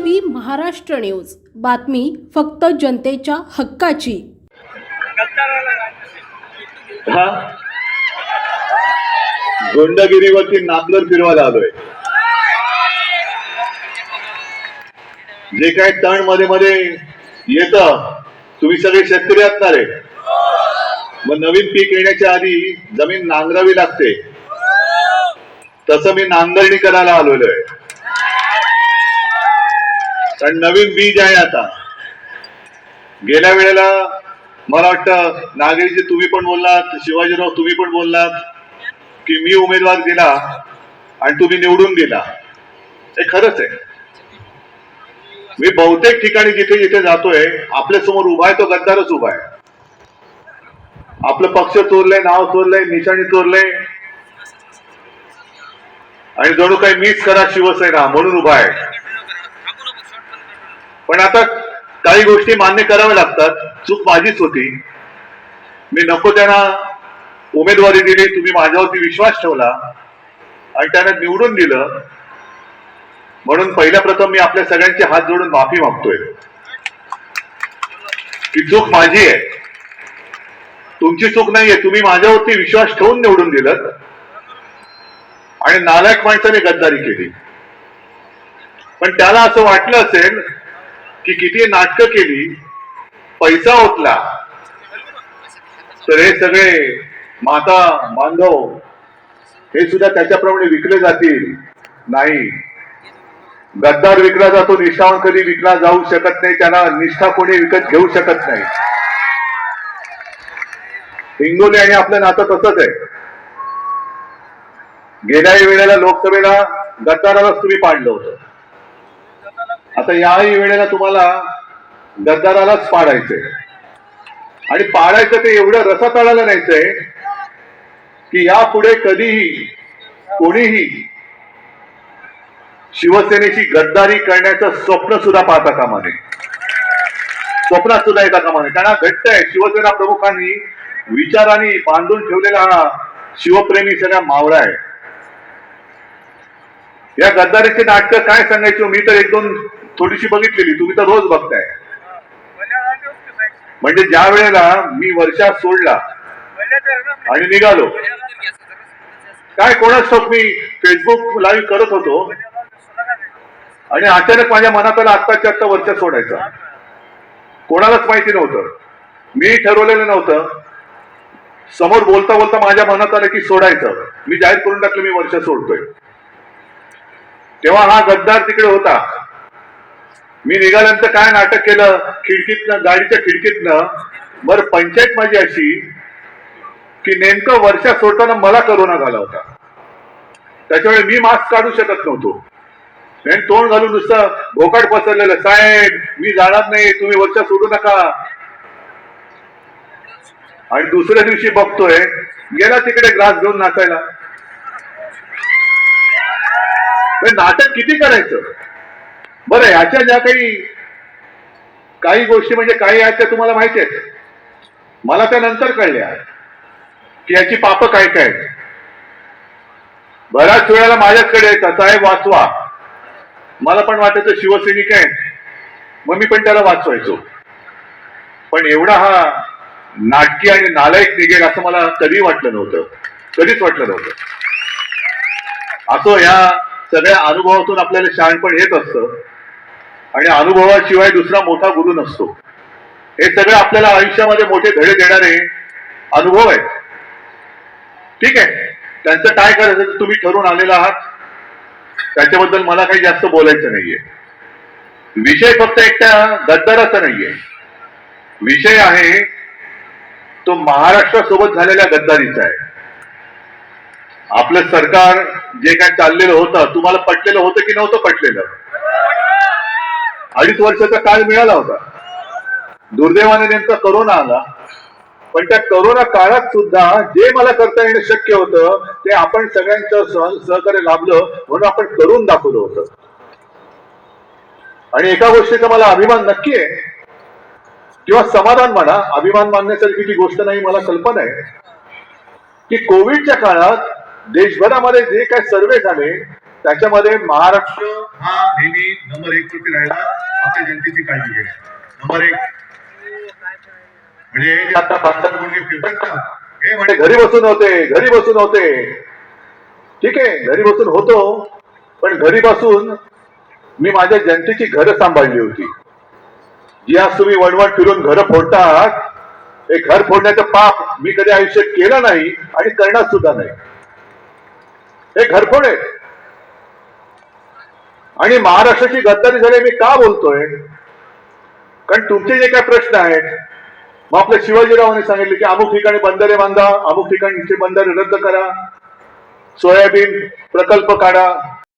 TV Maharashtra news. बातमी फक्त जनतेच्या हक्काची. हा? गोंडगिरीवरती नांगर फिरवायला आलोय. जे काय तणमध्ये मध्ये येत तुम्ही सगळे शेतकरी असणार आहे. मग नवीन पीक येण्याच्या आधी जमीन नांगरावी लागते. तसं मी नांगरणी करायला आलेलो आहे कारण नवीन बीज आहे आता. गेल्या वेळेला मला वाटतं नागरीचे तुम्ही पण बोललात शिवाजीराव तुम्ही पण बोललात की मी उमेदवार दिला आणि तुम्ही निवडून दिला. हे खरंच आहे. मी बहुतेक ठिकाणी जिथे जिथे जातोय आपल्यासमोर उभा आहे तो गद्दारच उभा आहे. आपलं पक्ष चोरलंय नाव चोरलंय निशाणी चोरलंय. आणि जणू काही मीच करा शिवसेना म्हणून उभा आहे. पण आता काही गोष्टी मान्य कराव्या लागतात. चूक माझीच होती. मी नको त्यांना उमेदवारी दिली तुम्ही माझ्यावरती विश्वास ठेवला. आणि त्यांना निवडून दिलं. म्हणून पहिल्या प्रथम मी आपल्या सगळ्यांचे हात जोडून माफी मागतोय. की चूक माझी आहे. तुमची चूक नाहीये. तुम्ही माझ्यावरती विश्वास ठेवून निवडून दिलं. आणि नालायक माणसाने गद्दारी केली. पण त्याला असं वाटलं असेल की किती नाटकं केली पैसा ओतला. तर हे सगळे माता बांधव हे सुद्धा त्याच्याप्रमाणे विकले जातील. नाही. गद्दार विकला जातो निष्ठावण कधी विकला जाऊ शकत नाही त्याला निष्ठा कोणी विकत घेऊ शकत नाही. हिंगोली आणि आपलं नातं तसंच आहे. गेल्याही वेळेला लोकसभेला गद्दारालाच तुम्ही पाडलं होतं. आता याही वेळेला तुम्हाला गद्दारालाच पाडायचंय. आणि पाडायचं ते एवढं रसातळाला न्यायचंय की यापुढे कधीही कोणीही शिवसेनेची गद्दारी करण्याचं स्वप्न सुद्धा पाहता कामा नये. स्वप्नात सुद्धा येता कामा नये. त्यांना घट्ट आहे. शिवसेना प्रमुखांनी विचाराने बांधून ठेवलेला हा शिवप्रेमी सगळा मावळा आहे. या गद्दारीचे नाटकं काय सांगायची हो? मी तर एक दोन थोडीशी बघितलेली तुम्ही तर रोज बघताय. म्हणजे ज्या वेळेला मी वर्षा सोडला आणि निघालो काय कोणाच मी फेसबुक लाईव्ह करत होतो आणि अचानक माझ्या मनात आलं आत्ताच्या आत्ता वर्ष सोडायचं. कोणालाच माहिती नव्हतं. मी ठरवलेलं नव्हतं. समोर बोलता बोलता माझ्या मनात आलं की सोडायचं. मी जाहीर करून टाकलं मी वर्षा सोडतोय. तेव्हा हा गद्दार तिकडे होता. मी निघाल्यानंतर काय नाटक केलं? खिडकीतनं गाडीच्या खिडकीतनं बरं पंचायत माझी अशी की नेमकं वर्षा सोडताना मला करोना झाला होता. त्याच्यामुळे मी मास्क काढू शकत नव्हतो. तोंड घालून नुसतं भोकाट पसरलेलं साहेब मी जाणार नाही तुम्ही वर्षा सोडू नका. आणि दुसऱ्या दिवशी बघतोय गेला तिकडे ग्रास घेऊन नाचायला. म्हणजे नाटक किती करायचं? बरं याच्या ज्या काही काही गोष्टी म्हणजे काही आहेत त्या तुम्हाला माहिती आहेत. मला त्या नंतर कळल्या की याची पाप काय काय बऱ्याच वेळेला माझ्याकडे येतात साहेब वाचवा. मला पण वाटायचं शिवसैनिक आहे. मग मी पण त्याला वाचवायचो. पण एवढा हा नाटकी आणि नालायक निघेल असं मला कधी वाटलं नव्हतं. कधीच वाटलं नव्हतं. असो या सगळ्या अनुभवातून आपल्याला शहाणपण येत असतं. आणि अनुभवाशिवाय दुसरा मोठा गुरु नसतो. हे सगळे आपल्याला आयुष्यामध्ये मोठे धडे देणारे अनुभव आहेत. ठीक आहे? त्यांचं काय करायचं तुम्ही ठरवून आलेला आहात. त्याच्याबद्दल मला काही जास्त बोलायचं नाहीये. विषय फक्त एकट्या गद्दाराचा नाहीये. विषय आहे तो महाराष्ट्रासोबत झालेल्या गद्दारीचा आहे. आपलं सरकार जे काय चाललेलं होतं तुम्हाला पटलेलं होतं की नव्हतं पटलेलं? अडीच वर्षाचा काळ मिळाला होता. दुर्दैवाने नेमका करोना आला. पण त्या करोना काळात सुद्धा जे मला करता येणं शक्य होतं ते आपण सगळ्यांचं सह सहकार्य लाभलं म्हणून आपण करून दाखवलं होतं. आणि एका गोष्टीचा मला अभिमान नक्की आहे. किंवा समाधान म्हणा अभिमान मानण्यासारखी ती गोष्ट नाही मला कल्पना आहे. की कोविडच्या काळात देशभरामध्ये जे काय सर्वे झाले त्याच्यामध्ये महाराष्ट्र हा नेहमी नंबर एक वरती राहिला. आपल्या जनतेची काळजी घेणे नंबर एक. म्हणजे हे आता पाच गुणगे फिरतात ना हे म्हणजे घरी बसून होते घरी बसून होते. ठीक आहे घरी बसून होतो पण घरी बसून मी माझ्या जनतेची घरं सांभाळली होती. जी आज तुम्ही वणवण फिरून घरं फोडतात हे घर फोडण्याचं पाप मी कधी आयुष्यात केलं नाही आणि करणार सुद्धा नाही. हे घरफोड आहे आणि महाराष्ट्राची गद्दारी झाली मी का बोलतोय? कारण तुमचे जे काय प्रश्न आहेत मग आपल्या शिवाजीरावांनी सांगितले की अमुक ठिकाणी बंदरे बांधा अमुक ठिकाणचे बंदरे रद्द करा सोयाबीन प्रकल्प काढा